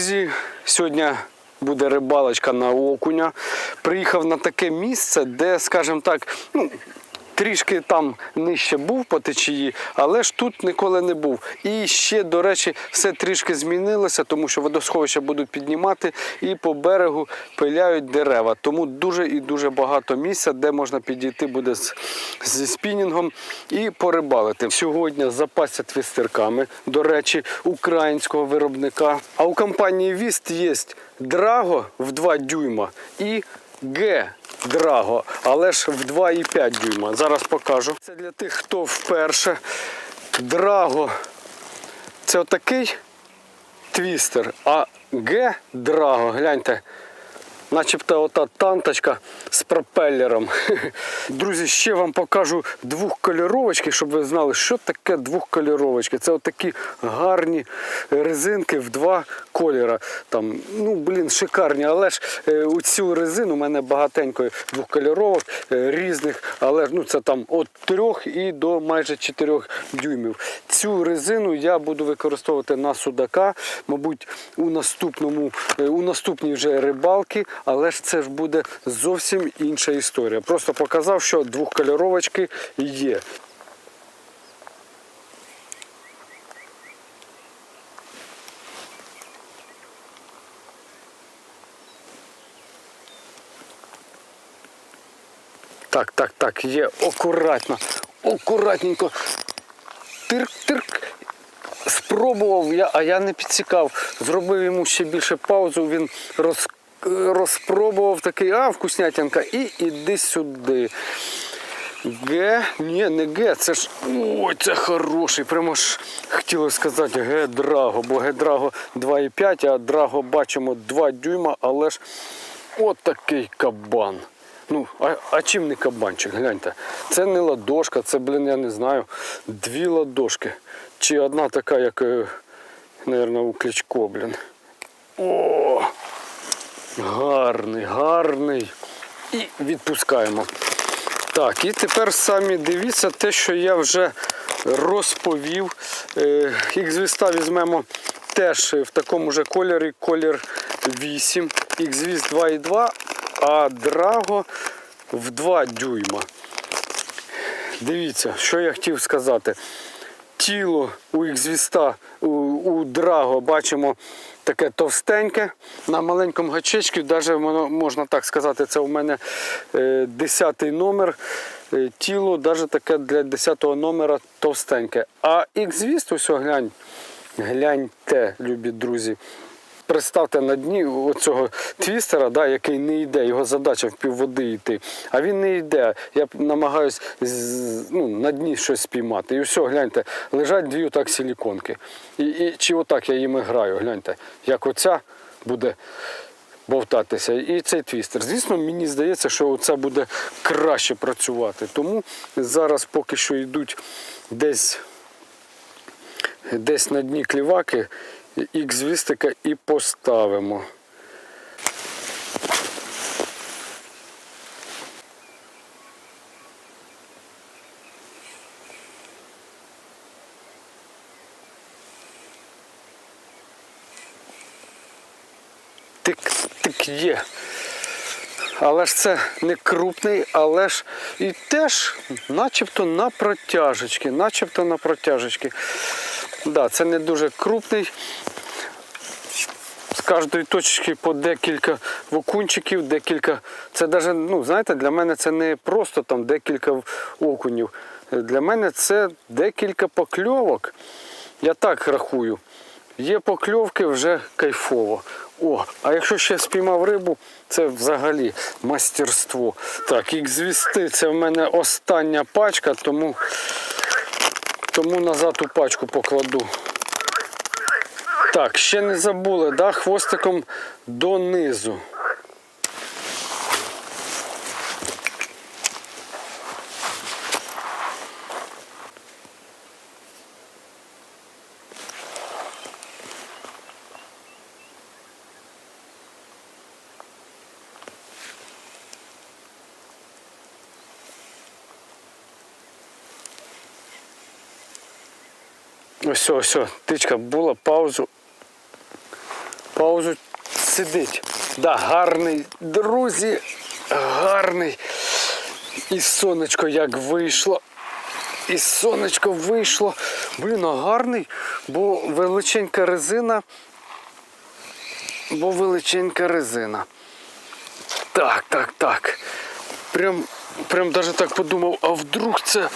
Друзі, сьогодні буде рибалочка на окуня. Приїхав на таке місце, де, скажімо так, ну. Трішки там нижче був по течії, але ж тут ніколи не був. І ще, до речі, все трішки змінилося, тому що водосховища будуть піднімати і по берегу пиляють дерева. Тому дуже і дуже багато місця, де можна підійти буде з, зі спінінгом і порибалити. Сьогодні запасся твістерками, до речі, українського виробника. А у компанії Віст є Драго в 2 дюйма і Г. Драго, але ж в 2,5 дюйма. Зараз покажу. Це для тих, хто вперше. Драго це отакий твістер, а Г Драго, гляньте, начебто ота танточка з пропелером. Друзі, ще вам покажу двохкольоровочки, щоб ви знали, що таке двохкольоровочки. Це отакі гарні резинки в два кольора. Там, ну, блін, шикарні, але ж е, у цю резину у мене багатенько двохкольоровок е, різних, але ну, це там від 3 і до майже 4 дюймів. Цю резину я буду використовувати на судака, мабуть, у наступному, е, у наступній вже рибалки, але ж це ж буде зовсім інша історія. Просто показав, що двохкольоровочки є. Так, так, так, є акуратно, акуратненько. Тирк-тирк. Спробував, я, а я не підсікав. Зробив йому ще більше паузу, він роз, розпробував такий, а, вкуснятинка, і іди сюди. Г, ні, не Г, це ж. Ой, це хороший. Прямо ж хотілося сказати Г Драго, бо Г Драго 2,5, а Драго бачимо 2 дюйма, але ж от такий кабан. Ну, а, а чим не кабанчик? Гляньте. Це не ладошка, це, блін, я не знаю, дві ладошки. Чи одна така, як, е, мабуть, у Кличко, блін. О! Гарний, гарний. І відпускаємо. Так, і тепер самі дивіться те, що я вже розповів. Е, Х-віста візьмемо теж в такому же кольорі, колір 8, Х-віст 2,2, а Драго в 2 дюйма. Дивіться, що я хотів сказати. Тіло у Х-віста, у, у Драго бачимо таке товстеньке. На маленькому гачечку, навіть можна так сказати, це у мене 10-й номер. Е, тіло навіть таке для 10 номера товстеньке. А X-віст, ось глянь, гляньте, любі друзі. Представте на дні оцього твістера, да, який не йде, його задача в півводи йти, а він не йде. Я намагаюся ну, на дні щось спіймати. І все, гляньте, лежать дві отак силіконки. І, і, чи отак я їм граю, гляньте, як оця буде бовтатися. І цей твістер. Звісно, мені здається, що це буде краще працювати. Тому зараз поки що йдуть десь десь на дні кліваки, ікс-вістика і поставимо. Тик-тик є. Але ж це не крупний, але ж і теж начебто на протяжечки, начебто на протяжечки. Да, це не дуже крупний. З кожної точки по декілька окунчиків, декілька. Це навіть, ну, знаєте, для мене це не просто там декілька окунів. Для мене це декілька покльовок. Я так рахую. Є покльовки вже кайфово. О, а якщо ще спіймав рибу, це взагалі мастерство. Так, як звісти, це в мене остання пачка, тому, тому назад у пачку покладу. Так, ще не забули, да, хвостиком донизу. Ось, ось, тичка була, паузу. паузу сидить. Да, гарний, друзі, гарний. І сонечко як вийшло. І сонечко вийшло. Блін, а гарний, бо величенька резина. Бо величенька резина. Так, так, так. Прям, прям даже так подумав, а вдруг це.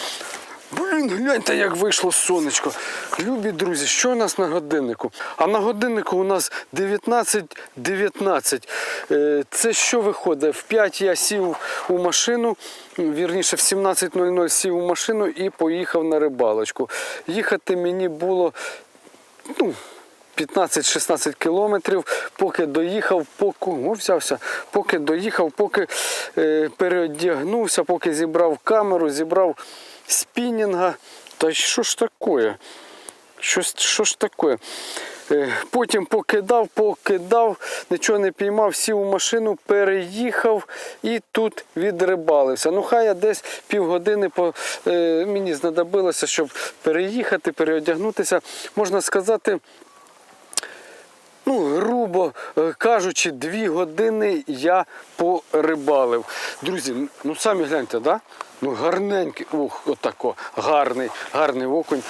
Блін, гляньте, як вийшло сонечко. Любі друзі, що у нас на годиннику? А на годиннику у нас 19.19. Е, Це що виходить? В 5 я сів у машину, вірніше в 17.00 сів у машину і поїхав на рибалочку. Їхати мені було ну, 15-16 кілометрів, поки доїхав, поки о, взявся, поки доїхав, поки е, переодягнувся, поки зібрав камеру, зібрав спінінга. Та що ж таке? Що, що ж таке? Е, Потім покидав, покидав, нічого не піймав, сів у машину, переїхав і тут відрибалився. Ну, хай я десь півгодини по, е, мені знадобилося, щоб переїхати, переодягнутися. Можна сказати, грубо е, кажучи, дві години я порибалив. Друзі, ну самі гляньте, да? Ну гарненький, ух, отако, гарний, гарний окунь.